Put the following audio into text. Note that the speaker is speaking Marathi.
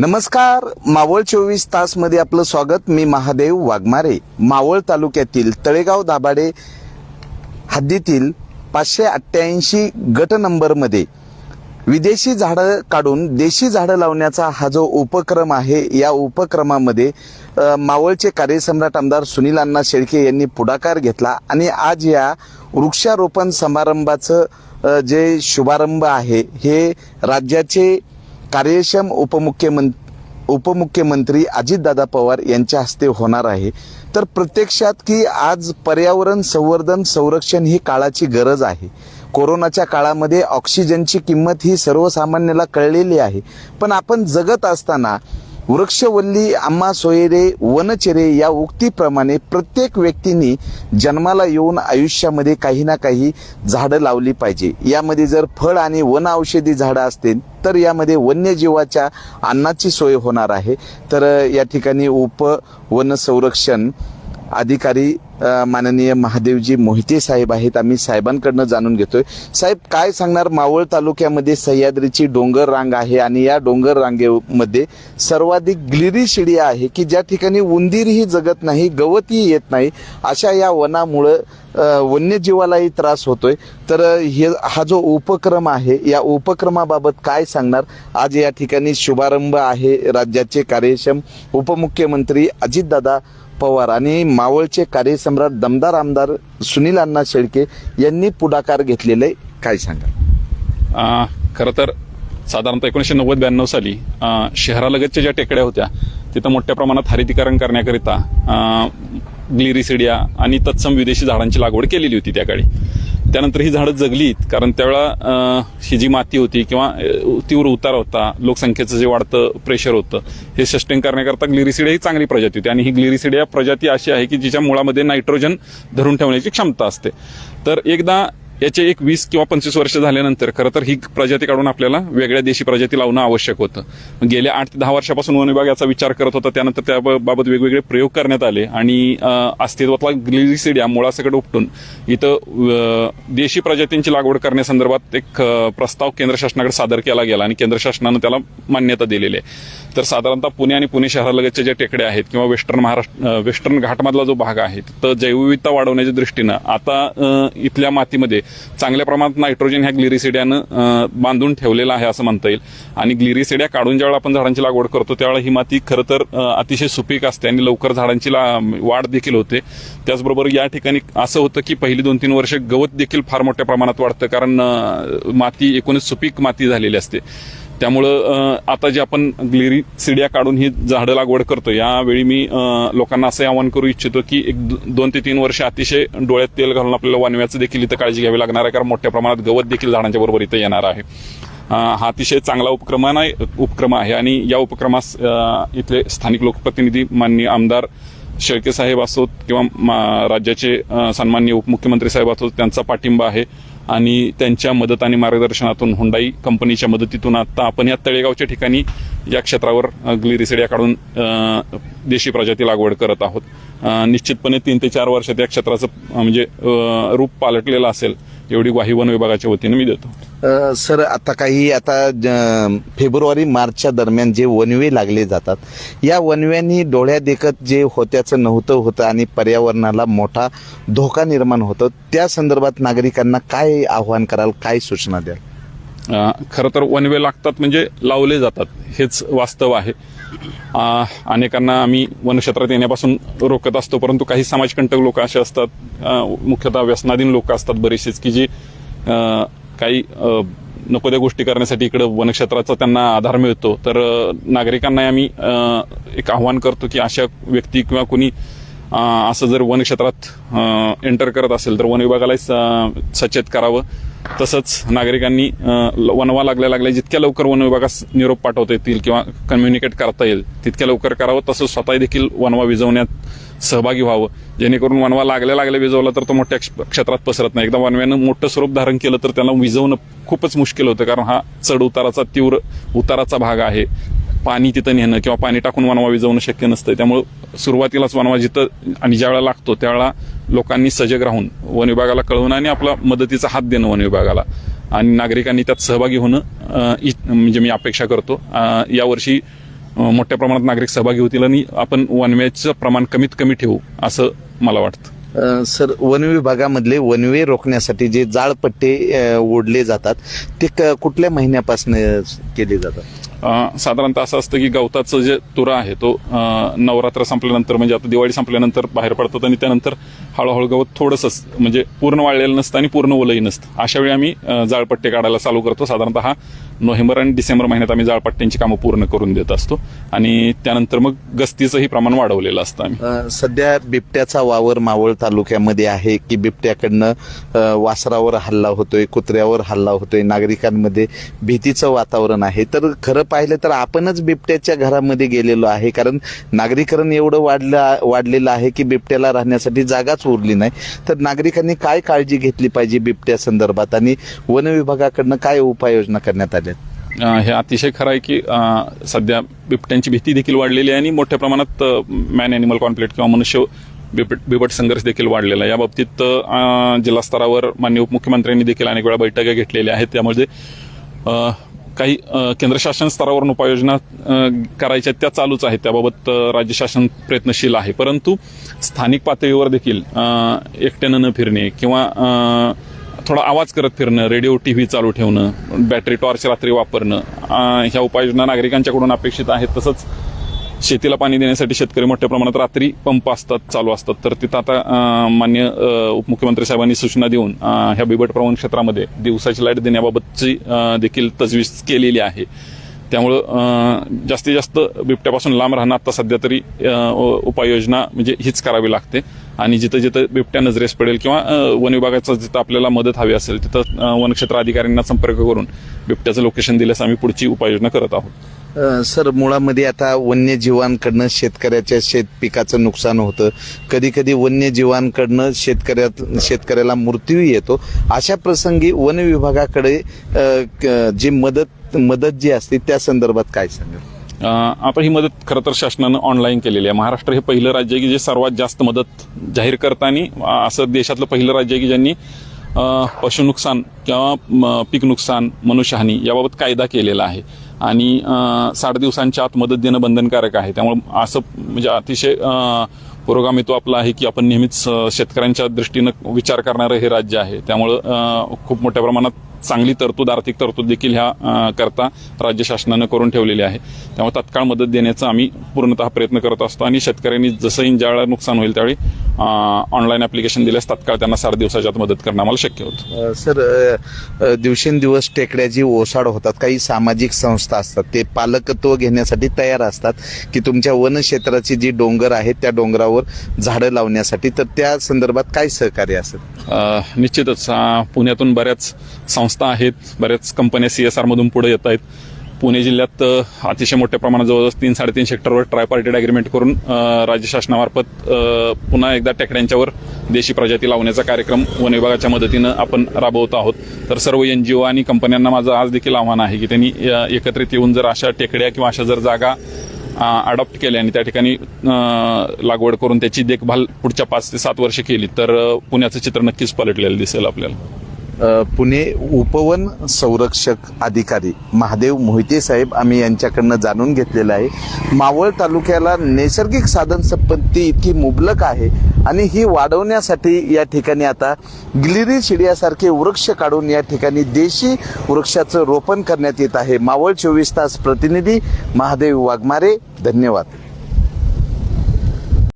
नमस्कार मावळ चोवीस तासमध्ये आपलं स्वागत. मी महादेव वाघमारे. मावळ तालुक्यातील तळेगाव दाभाडे हद्दीतील पाचशे अठ्ठ्याऐंशी गट नंबरमध्ये विदेशी झाडं काढून देशी झाडं लावण्याचा हा जो उपक्रम आहे या उपक्रमामध्ये मावळचे कार्यसम्राट आमदार सुनील अण्णा शेळके यांनी पुढाकार घेतला. आणि आज या वृक्षारोपण समारंभाचं जे शुभारंभ आहे हे राज्याचे कार्यक्षम उपमुख्यमंत्री उपमुख्यमंत्री अजितदादा पवार यांच्या हस्ते होणार आहे. तर प्रत्यक्षात की आज पर्यावरण संवर्धन संरक्षण ही काळाची गरज आहे. कोरोनाच्या काळामध्ये ऑक्सिजनची किंमत ही सर्वसामान्याला कळलेली आहे. पण आपण जगत असताना वृक्षवल्ली आम्हा सोयरे वनचेरे या उक्तीप्रमाणे प्रत्येक व्यक्तीने जन्माला येऊन आयुष्यामध्ये काही ना काही झाडं लावली पाहिजे. यामध्ये जर फळ आणि वन औषधी झाडं असतील तर यामध्ये वन्यजीवाच्या अन्नाची सोय होणार आहे. तर या ठिकाणी उप वन संरक्षण अधिकारी माननीय महादेवजी मोहिते साहेब आहेत. आम्ही साहेबांकडनं जाणून घेतोय. साहेब काय सांगणार? मावळ तालुक्यामध्ये सह्याद्रीची डोंगर रांग आहे आणि या डोंगर रांगेमध्ये सर्वाधिक ग्लिरी शिडी आहे की ज्या ठिकाणी उंदीरही जगत नाही गवतही येत नाही अशा या वनामुळं वन्यजीवालाही त्रास होतोय. तर हे हा जो उपक्रम आहे या उपक्रमाबाबत काय सांगणार? आज या ठिकाणी शुभारंभ आहे राज्याचे कार्यक्षम उपमुख्यमंत्री अजितदादा पवार आणि मावळचे कार्यसम्राट दमदार आमदार सुनील अण्णा शेळके यांनी पुढाकार घेतलेले काय सांगा खरं तर साधारणतः एकोणीसशे नव्वद ब्याण्णव साली शहरालगतच्या ज्या टेकड्या होत्या तिथं मोठ्या प्रमाणात हरितीकरण करण्याकरिता ग्लिरिसिडिया आणि तत्सम विदेशी झाडांची लागवड केलेली होती त्याकाळी त्यानंतर ही झाडं जगलीत कारण त्यावेळा ही जी माती होती किंवा तीव्र उतार होता लोकसंख्येचं जे वाढतं प्रेशर होतं हे सस्टेन करण्याकरता ग्लिरिसिडिया ही चांगली प्रजाती होती. आणि ही ग्लिरिसिडिया प्रजाती अशी आहे की जिच्या मुळामध्ये नायट्रोजन धरून ठेवण्याची क्षमता असते. तर एकदा याचे एक वीस किंवा पंचवीस वर्ष झाल्यानंतर खरं तर ही प्रजाती काढून आपल्याला वेगळ्या देशी प्रजाती लावणं आवश्यक होतं. गेल्या आठ ते दहा वर्षापासून वन विभाग याचा विचार करत होता त्यानंतर त्याबाबत वेगवेगळे प्रयोग करण्यात आले आणि अस्तित्वातला ग्लिसिडिया मुळासकडे उपटून इथं देशी प्रजातींची लागवड करण्यासंदर्भात एक प्रस्ताव केंद्र शासनाकडे सादर केला गेला आणि केंद्र शासनानं त्याला मान्यता दिलेली आहे. तर साधारणतः पुणे आणि पुणे शहरालगतच्या ज्या टेकड्या आहेत किंवा वेस्टर्न महाराष्ट्र वेस्टर्न घाटमधला जो भाग आहे तर जैवविविधता वाढवण्याच्या दृष्टीनं आता इथल्या मातीमध्ये चांगल्या प्रमाणात नायट्रोजन ह्या ग्लिरिसिड्यानं बांधून ठेवलेलं आहे असं म्हणता येईल. आणि ग्लिरिसिड्या काढून ज्यावेळेला आपण झाडांची लागवड करतो त्यावेळेला ही माती खरं तर अतिशय सुपीक असते आणि लवकर झाडांची ला- वाढ देखील होते. त्याचबरोबर या ठिकाणी असं होतं की पहिली दोन तीन वर्ष गवत देखील फार मोठ्या प्रमाणात वाढतं कारण माती एकूणच सुपीक माती झालेली असते. त्यामुळं आता जे आपण ग्लिरी सिड्या काढून ही झाडं लागवड करतो यावेळी मी लोकांना असं आवाहन करू इच्छितो की एक दोन ते तीन वर्ष अतिशय डोळ्यात तेल घालून आपल्याला वानव्याचं देखील इथं काळजी घ्यावी लागणार आहे कारण मोठ्या प्रमाणात गवत देखील झाडांच्या बरोबर इथं येणार आहे. हा अतिशय चांगला उपक्रम उपक्रम आहे आणि या उपक्रमास इथले स्थानिक लोकप्रतिनिधी माननीय आमदार शेळके साहेब असोत किंवा मा- राज्याचे सन्मान्य सन्माननीय उपमुख्यमंत्री साहेब असोत त्यांचा पाठिंबा आहे. आणि त्यांच्या मदत आणि मार्गदर्शनातून हुंडाई कंपनीच्या मदतीतून आता आपण या तळेगावच्या ठिकाणी या क्षेत्रावर ग्लिरिसेडिया काढून देशी प्रजाती लागवड करत आहोत. निश्चितपणे तीन ते चार वर्षात या क्षेत्राचं म्हणजे रूप पालटलेलं असेल एवढी ग्वाही वन विभागाच्या वतीनं मी देतो. सर आता काही आता ज- फेब्रुवारी मार्चच्या दरम्यान जे वनवे लागले जातात या वनव्यांनी डोळ्या देखत जे होत्याचं नव्हतं होतं आणि पर्यावरणाला मोठा धोका निर्माण होतो त्या संदर्भात नागरिकांना काय आव्हान कराल काय सूचना द्याल? खरं तर वनवे लागतात म्हणजे लावले जातात हेच वास्तव आहे. अनेकांना आम्ही वनक्षेत्रात येण्यापासून रोखत असतो परंतु काही समाजकंटक लोक असे असतात मुख्यतः व्यसनाधीन लोक असतात बरेचसेच की जे काही नको त्या गोष्टी करण्यासाठी इकडं वनक्षेत्राचा त्यांना आधार मिळतो. तर नागरिकांना आम्ही एक आव्हान करतो की अशा व्यक्ती किंवा कोणी असं जर वन क्षेत्रात एंटर करत असेल तर वन विभागाला सचेत करावं. तसंच नागरिकांनी वनवा लागल्या लागल्या जितक्या लवकर वन विभागास निरोप पाठवता येतील किंवा कम्युनिकेट करता येईल तितक्या लवकर करावं. तसंच स्वतः देखील वनवा विजवण्यात सहभागी व्हावं. जेणेकरून वनवा लागल्या लागल्या विजवला तर तो मोठ्या क्षेत्रात पसरत नाही. एकदा वनव्यानं मोठं स्वरूप धारण केलं तर त्याला विजवणं खूपच मुश्किल होतं कारण हा चढ उताराचा तीव्र उताराचा भाग आहे. पाणी तिथं नेणं किंवा पाणी टाकून वनवा विजवणं शक्य नसतं. त्यामुळं सुरुवातीलाच वनवा जिथं आणि ज्यावेळेला लागतो त्यावेळेला लोकांनी सजग राहून वन विभागाला कळवणं आणि आपला मदतीचा हात देणं वन विभागाला. आणि नागरिकांनी त्यात सहभागी होणं इ- म्हणजे मी अपेक्षा करतो. यावर्षी मोठ्या प्रमाणात नागरिक सहभागी होतील आणि आपण वनव्याचं प्रमाण कमीत कमी ठेवू असं मला वाटतं. सर वन विभागामधले वनवे रोखण्यासाठी जे जाळपट्टे ओढले जातात ते क- कुठल्या महिन्यापासून केले जातात? साधारणतः असं असतं की गवताचं जे तुरा आहे तो नवरात्र संपल्यानंतर म्हणजे आता दिवाळी संपल्यानंतर बाहेर पडतात आणि त्यानंतर हळूहळू गवत थोडंसं म्हणजे पूर्ण वाळलेलं नसतं आणि पूर्ण ओलंही नसतं. अशा वेळी आम्ही जाळपट्टे काढायला चालू करतो. साधारणतः नोव्हेंबर आणि डिसेंबर महिन्यात आम्ही जाळपट्ट्यांची कामं पूर्ण करून देत असतो. आणि त्यानंतर मग गस्तीचंही प्रमाण वाढवलेलं असतं आम्ही. सध्या बिबट्याचा वावर मावळ तालुक्यामध्ये आहे की बिबट्याकडनं वासरावर हल्ला होतोय कुत्र्यावर हल्ला होतोय नागरिकांमध्ये भीतीचं वातावरण आहे. तर खरं पाहिलं तर आपणच बिबट्याच्या घरामध्ये गेलेलो आहे. कारण नागरीकरण एवढं वाढलं वाढलेलं आहे की बिबट्याला राहण्यासाठी जागाच उरली नाही. तर नागरिकांनी काय काळजी घेतली पाहिजे बिबट्या संदर्भात? आणि वन विभागाकडनं काय उपाययोजना करण्यात आली? हे अतिशय खरं आहे की सध्या बिबट्यांची भीती देखील वाढलेली आहे आणि मोठ्या प्रमाणात मॅन अॅनिमल कॉन्फ्लिक्ट किंवा मनुष्य बिबट बिबट संघर्ष देखील वाढलेला आहे. या बाबतीत जिल्हास्तरावर जिल्हा स्तरावर माननीय उपमुख्यमंत्र्यांनी देखील अनेक वेळा बैठका घेतलेल्या आहेत. त्यामध्ये काही केंद्र शासन स्तरावरून उपाययोजना करायच्या त्या चालूच आहेत. त्याबाबत राज्य शासन प्रयत्नशील आहे. परंतु स्थानिक पातळीवर देखील एकट्यानं न फिरणे किंवा थोडा आवाज करत फिरणं रेडिओ टी व्ही चालू ठेवणं बॅटरी टॉर्च रात्री वापरणं ह्या उपाययोजना नागरिकांच्याकडून अपेक्षित आहेत. तसंच शेतीला पाणी देण्यासाठी शेतकरी मोठ्या प्रमाणात रात्री पंप असतात चालू असतात. तर तिथं आता मान्य उपमुख्यमंत्री साहेबांनी सूचना देऊन ह्या बिबट प्रवण क्षेत्रामध्ये दिवसाची लाइट देण्याबाबतची देखील तजवीज केलेली आहे. त्यामुळं जास्तीत जास्त बिबट्यापासून लांब राहणं आता सध्या तरी उपाययोजना म्हणजे हीच करावी लागते. आणि जिथं जिथं बिबट्या नजरेस पडेल किंवा वन विभागाचं जिथं आपल्याला मदत हवी असेल तिथं वनक्षेत्र अधिकाऱ्यांना संपर्क करून बिबट्याचं लोकेशन दिल्यास आम्ही पुढची उपाययोजना करत आहोत. सर मुळामध्ये आता वन्यजीवांकडनं शेतकऱ्याच्या शेत पिकाचं नुकसान होतं. कधी कधी वन्यजीवांकडनं शेतकऱ्यात शेतकऱ्याला मृत्यूही येतो. अशा प्रसंगी वन विभागाकडे क- जी मदत मदत जी असते त्या संदर्भात काय सांगेल? आपण ही मदत खरं तर शासनानं ऑनलाईन केलेली आहे. महाराष्ट्र हे पहिलं राज्य आहे की जे सर्वात जास्त मदत जाहीर करताना असं देशातलं पहिलं राज्य आहे की ज्यांनी पशु नुकसान किंवा म, पीक नुकसान मनुष्यहानी याबाबत कायदा केलेला आहे. आणि साठ दिवसांच्या आत मदत देणं बंधनकारक आहे. त्यामुळे असं म्हणजे अतिशय पुरोगामित्व आपला आहे की आपण नेहमीच शेतकऱ्यांच्या दृष्टीनं विचार करणारं हे राज्य आहे. त्यामुळं खूप मोठ्या प्रमाणात चांगली तरतूद आर्थिक तरतूद देखील ह्या करता राज्य शासनानं करून ठेवलेली आहे. त्यामुळे तत्काळ मदत देण्याचा आम्ही पूर्णतः प्रयत्न करत असतो आणि शेतकऱ्यांनी जसंही ज्यावेळेला नुकसान होईल त्यावेळी ऑनलाईन ऍप्लिकेशन दिल्यास तत्काळ त्यांना साठ दिवसाच्या आत मदत करणं आम्हाला शक्य होतं. सर दिवसेंदिवस टेकड्या जी ओसाड होतात काही सामाजिक संस्था असतात ते पालकत्व घेण्यासाठी तयार असतात की तुमच्या वन क्षेत्राची जी डोंगर आहेत त्या डोंगरावर झाडं लावण्यासाठी तर त्या संदर्भात काय सहकार्य असेल? निश्चितच पुण्यातून बऱ्याच संस्था आहेत बऱ्याच कंपन्या सी एस आरमधून पुढे येत आहेत. पुणे जिल्ह्यात अतिशय मोठ्या प्रमाणात जवळजवळ तीन साडेतीन सेक्टरवर ट्रायपार्टेड अग्रीमेंट करून राज्य शासनामार्फत पुन्हा एकदा टेकड्यांच्यावर देशी प्रजाती लावण्याचा कार्यक्रम वन विभागाच्या मदतीनं आपण राबवत आहोत. तर सर्व एन जी ओ आणि कंपन्यांना माझं आज देखील आव्हान आहे की त्यांनी एकत्रित येऊन जर अशा टेकड्या किंवा अशा जर जागा अडॉप्ट केल्या आणि त्या ठिकाणी लागवड करून त्याची देखभाल पुढच्या पाच ते सात वर्ष केली तर पुण्याचं चित्र नक्कीच पलटलेलं दिसेल आपल्याला. पुणे उपवन संरक्षक अधिकारी महादेव मोहिते साहेब आम्ही यांच्याकडनं जाणून घेतलेलं आहे. मावळ तालुक्याला नैसर्गिक साधन संपत्ती इतकी मुबलक आहे आणि ही वाढवण्यासाठी या ठिकाणी आता गिलिरी शिड्यासारखे वृक्ष काढून या ठिकाणी देशी वृक्षाचं रोपण करण्यात येत आहे. मावळ चोवीस तास प्रतिनिधी महादेव वाघमारे धन्यवाद.